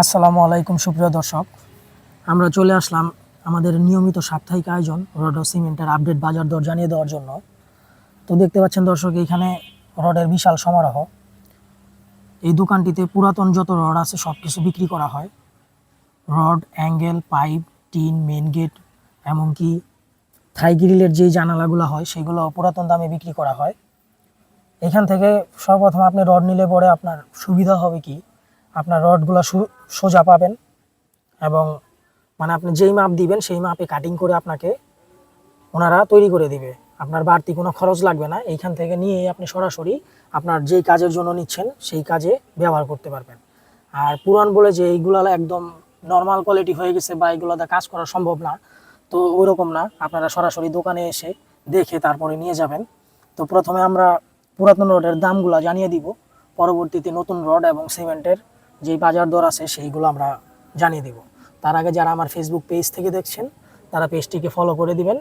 আসসালামু আলাইকুম, সুপ্রিয় দর্শক। আমরা চলে আসলাম আমাদের নিয়মিত সাপ্তাহিক আয়োজন, রড সিমেন্টের আপডেট বাজার দর জানিয়ে দেওয়ার জন্য। তো দেখতে পাচ্ছেন দর্শক, এখানে রডের বিশাল সমারোহ। এই দোকানটিতে পুরাতন যত রড আছে সব কিছু বিক্রি করা হয়। Rod, angle, pipe, tin main gate এমনকি থাই গ্রিলের যেই জানালাগুলো হয়, সেগুলো পুরাতন দামে বিক্রি করা হয়। এখান থেকে সর্বপ্রথম আপনি রড নিলে পরে আপনার সুবিধা হবে কি? আপনার রডগুলো সোজা পাবেন এবং মানে আপনি যেই মাপ দিবেন সেই মাপে কাটিং করে আপনাকে ওনারা তৈরি করে দিবে। আপনার বাড়তি কোনো খরচ লাগবে না, এইখান থেকে নিয়ে আপনি সরাসরি আপনার যেই কাজের জন্য নিচ্ছেন সেই কাজে ব্যবহার করতে পারবেন। আর পুরান বলে যে এইগুলো একদম নর্মাল কোয়ালিটি হয়ে গেছে বা এগুলোতে কাজ করা সম্ভব না, তো ওইরকম না। আপনারা সরাসরি দোকানে এসে দেখে তারপরে নিয়ে যাবেন। তো প্রথমে আমরা পুরাতন রডের দামগুলো জানিয়ে দিব, পরবর্তীতে নতুন রড এবং সিমেন্টের যেই বাজার দর আছে, সেইগুলো আমরা জানিয়ে দিব। তার আগে যারা আমার ফেসবুক পেজ থেকে দেখছেন, তারা পেজটিকে ফলো করে দিবেন।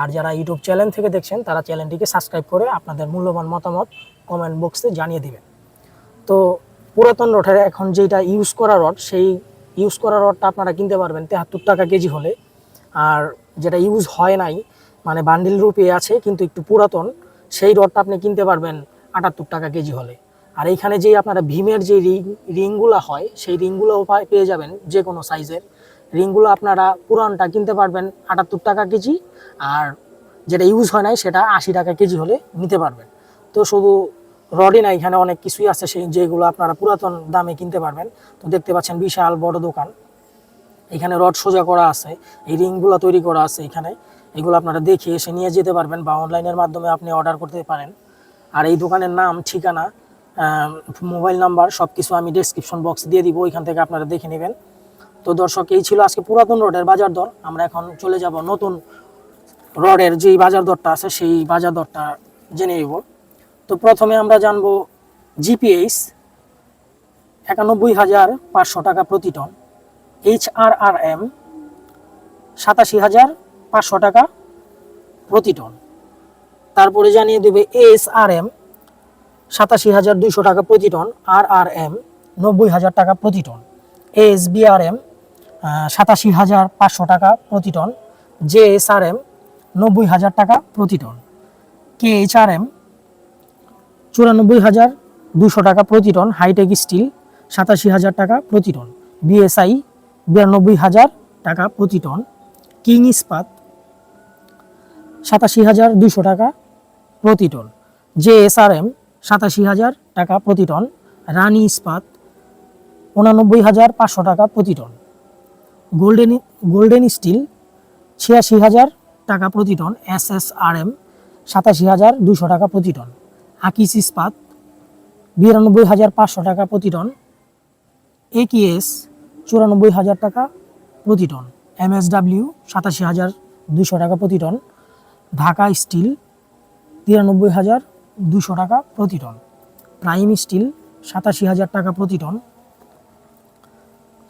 আর যারা ইউটিউব চ্যানেল থেকে দেখছেন, তারা চ্যানেলটিকে সাবস্ক্রাইব করে আপনাদের মূল্যবান মতামত কমেন্ট বক্সে জানিয়ে দিবেন। তো পুরাতন রডের এখন যেটা ইউজ করা রড, সেই ইউজ করা রডটা আপনারা কিনতে পারবেন তেহাত্তর টাকা কেজি হলে। আর যেটা ইউজ হয় নাই মানে বান্ডিল রূপে আছে, কিন্তু একটু পুরাতন, সেই রডটা আপনি কিনতে পারবেন আটাত্তর টাকা কেজি হলে। আর এইখানে যে আপনারা ভীমের যে রিং, রিংগুলো হয়, সেই রিংগুলোও পা- পেয়ে যাবেন যে কোনো সাইজের। রিংগুলো আপনারা পুরানটা কিনতে পারবেন আটাত্তর টাকা কেজি, আর যেটা ইউজ হয় নাই সেটা আশি টাকা কেজি হলে নিতে পারবেন। তো শুধু রডই না এখানে অনেক কিছুই আছে সেই, যেগুলো আপনারা পুরাতন দামে কিনতে পারবেন। তো দেখতে পাচ্ছেন বিশাল বড় দোকান। এখানে রড সোজা করা আছে, এই রিংগুলো তৈরি করা আছে এখানে। এগুলো আপনারা দেখে এসে নিয়ে যেতে পারবেন বা অনলাইনের মাধ্যমে আপনি অর্ডার করতে পারেন। আর এই দোকানের নাম, ঠিকানা মোবাইল নাম্বার সব কিছু আমি ডেসক্রিপশন বক্স দিয়ে দিব, ওইখান থেকে আপনারা দেখে নেবেন। তো দর্শক, এই ছিল আজকে পুরাতন রডের বাজার দর। আমরা এখন চলে যাব নতুন রডের যেই বাজার দরটা আছে, সেই বাজার দরটা জেনে নেব। তো প্রথমে আমরা জানব জিপিএইচ একানব্বই হাজার পাঁচশো টাকা প্রতি ton. H R R M সাতাশি হাজার পাঁচশো টাকা প্রতি টন। তারপরে জানিয়ে দেবে এস আর এম সাতাশি হাজার দুইশো টাকা প্রতি টন আর আর এম নব্বই হাজার টাকা প্রতি ton S B R M সাতাশি হাজার পাঁচশো টাকা প্রতি ton J S R M নব্বই হাজার টাকা প্রতি ton K H R M চুরানব্বই হাজার দুশো টাকা প্রতি টন হাইটেক স্টিল সাতাশি হাজার টাকা প্রতি টন বিএসআই বিরানব্বই হাজার টাকা প্রতি টন কিং ইস্পাত সাতাশি হাজার দুশো টাকা প্রতি ton J S R M সাতাশি হাজার টাকা প্রতি টন রানি ইস্পাত উনানব্বই হাজার পাঁচশো টাকা প্রতি টন। গোল্ডেন গোল্ডেন স্টিল ছিয়াশি হাজার টাকা প্রতি ton, S S R M সাতাশি হাজার দুশো টাকা প্রতি টন। আকিস ইস্পাত বিরানব্বই হাজার পাঁচশো টাকা প্রতি টন। একিএস চুরানব্বই হাজার টাকা প্রতি টন। এমএসডাব্লিউ সাতাশি হাজার দুশো টাকা প্রতি টন। ঢাকা স্টিল তিরানব্বই হাজার দুশো টাকা প্রতি টন। প্রাইম স্টিল সাতাশি হাজার টাকা প্রতি টন।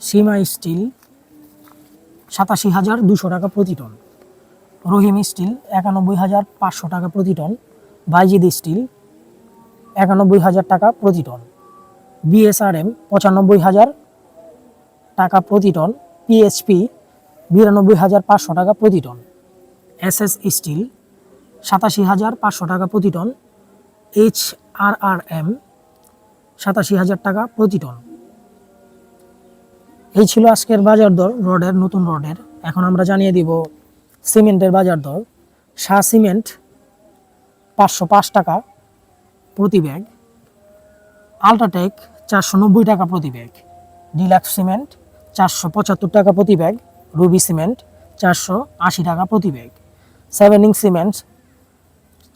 সীমা স্টিল সাতাশি হাজার দুশো টাকা প্রতি টন। রহিম স্টিল একানব্বই হাজার পাঁচশো টাকা প্রতি টন। বাইজিদ স্টিল একানব্বই হাজার টাকা প্রতি টন। বিএসআরএম পঁচানব্বই হাজার টাকা প্রতি টন। পিএইচপি বিরানব্বই হাজার পাঁচশো টাকা প্রতি টন। এসএস স্টিল সাতাশি হাজার পাঁচশো টাকা প্রতি ton. H R R M সাতাশি হাজার টাকা প্রতি টন। এই ছিল আজকের বাজার দর, রডের, নতুন রডের। এখন আমরা জানিয়ে দিব সিমেন্টের বাজার দর। শাহ সিমেন্ট পাঁচশো পাঁচ টাকা প্রতি ব্যাগ। আলট্রাটেক চারশো নব্বই টাকা প্রতি ব্যাগ। ডিলাক্স সিমেন্ট চারশো পঁচাত্তর টাকা প্রতি ব্যাগ। রুবি সিমেন্ট চারশো আশি টাকা প্রতি ব্যাগ। সেভেনিং সিমেন্ট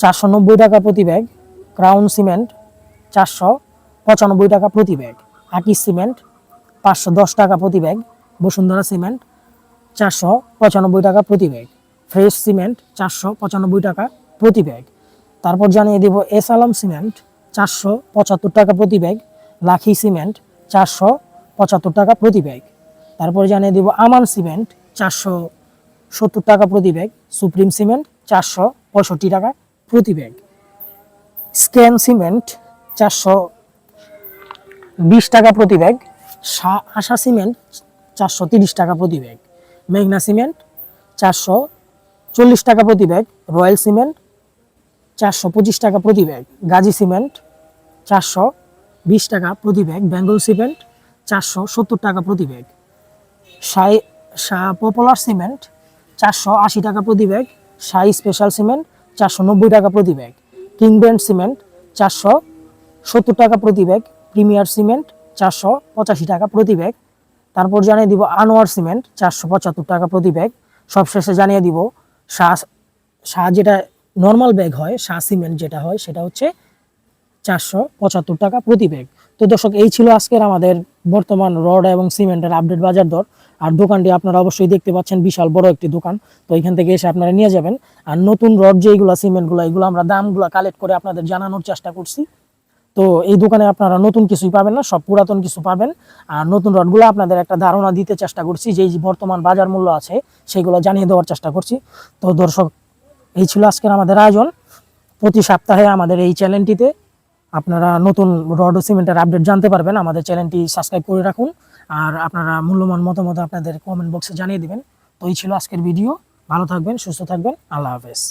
চারশো নব্বই টাকা প্রতি ব্যাগ। ক্রাউন সিমেন্ট চারশো পঁচানব্বই টাকা প্রতি ব্যাগ। আকিস সিমেন্ট পাঁচশো দশ টাকা প্রতি ব্যাগ। বসুন্ধরা সিমেন্ট চারশো পঁচানব্বই টাকা প্রতি ব্যাগ। ফ্রেশ সিমেন্ট চারশো পঁচানব্বই টাকা প্রতি ব্যাগ। তারপর জানিয়ে দেব এস আলম সিমেন্ট চারশো পঁচাত্তর টাকা প্রতি ব্যাগ। লাখি সিমেন্ট চারশো পঁচাত্তর টাকা প্রতি ব্যাগ। তারপর জানিয়ে দেব আমান সিমেন্ট চারশো সত্তর টাকা প্রতি ব্যাগ। সুপ্রিম সিমেন্ট চারশো পঁয়ষট্টি টাকা প্রতি ব্যাগ। স্ক্যান সিমেন্ট চারশো বিশ টাকা প্রতি ব্যাগ আশা সিমেন্ট চারশো তিরিশ টাকা প্রতি ব্যাগ, মেঘনা সিমেন্ট চারশো চল্লিশ টাকা প্রতি ব্যাগ, রয়্যাল সিমেন্ট চারশো পঁচিশ টাকা প্রতি ব্যাগ, গাজী সিমেন্ট চারশো বিশ টাকা প্রতি ব্যাগ, বেঙ্গল সিমেন্ট চারশো সত্তর টাকা প্রতি ব্যাগ সাই পপুলার সিমেন্ট চারশো আশি টাকা প্রতি ব্যাগ সাই স্পেশাল সিমেন্ট চারশো নব্বই টাকা প্রতি ব্যাগ। কিং ব্র্যান্ড সিমেন্ট চারশো সত্তর টাকা প্রতি ব্যাগ, প্রিমিয়ার সিমেন্ট চারশো পঁচাশি টাকা প্রতি ব্যাগ। তারপর জানিয়ে দিব আনোয়ার সিমেন্ট চারশো পঁচাত্তর টাকা প্রতি ব্যাগ। সবশেষে জানিয়ে দিব শাহ শাহ যেটা নর্মাল ব্যাগ হয়, শাহ সিমেন্ট যেটা হয়, সেটা হচ্ছে চারশো পঁচাত্তর টাকা প্রতি ব্যাগ। তো দর্শক, এই ছিল আজকের আমাদের বর্তমান রড এবং সিমেন্টের আপডেট বাজার দর। আর দোকানটি আপনারা অবশ্যই দেখতে পাচ্ছেন, বিশাল বড় একটি দোকান। তো এখান থেকে এসে আপনারা নিয়ে যাবেন। আর নতুন রড যেগুলো সিমেন্টগুলো, এগুলো আমরা দামগুলো কালেক্ট করে আপনাদের জানানোর চেষ্টা করছি। তো এই দোকানে আপনারা নতুন কিছুই পাবেন না, সব পুরাতন কিছু পাবেন। আর নতুন রডগুলো আপনাদের একটা ধারণা দিতে চেষ্টা করছি যে এই যে বর্তমান বাজার মূল্য আছে, সেগুলো জানিয়ে দেওয়ার চেষ্টা করছি। তো দর্শক, এই ছিল আজকের আমাদের আয়োজন। প্রতি সপ্তাহে আমাদের এই চ্যানেলটিতে আপনারা নতুন রড ও সিমেন্টের আপডেট জানতে পারবেন। আমাদের চ্যানেলটি সাবস্ক্রাইব করে রাখুন। আর আপনারা মূল্যবান মতামত আপনাদের কমেন্ট বক্সে জানিয়ে দেবেন। তো এই ছিল আজকের ভিডিও ভালো থাকবেন, সুস্থ থাকবেন। আল্লাহ হাফেজ।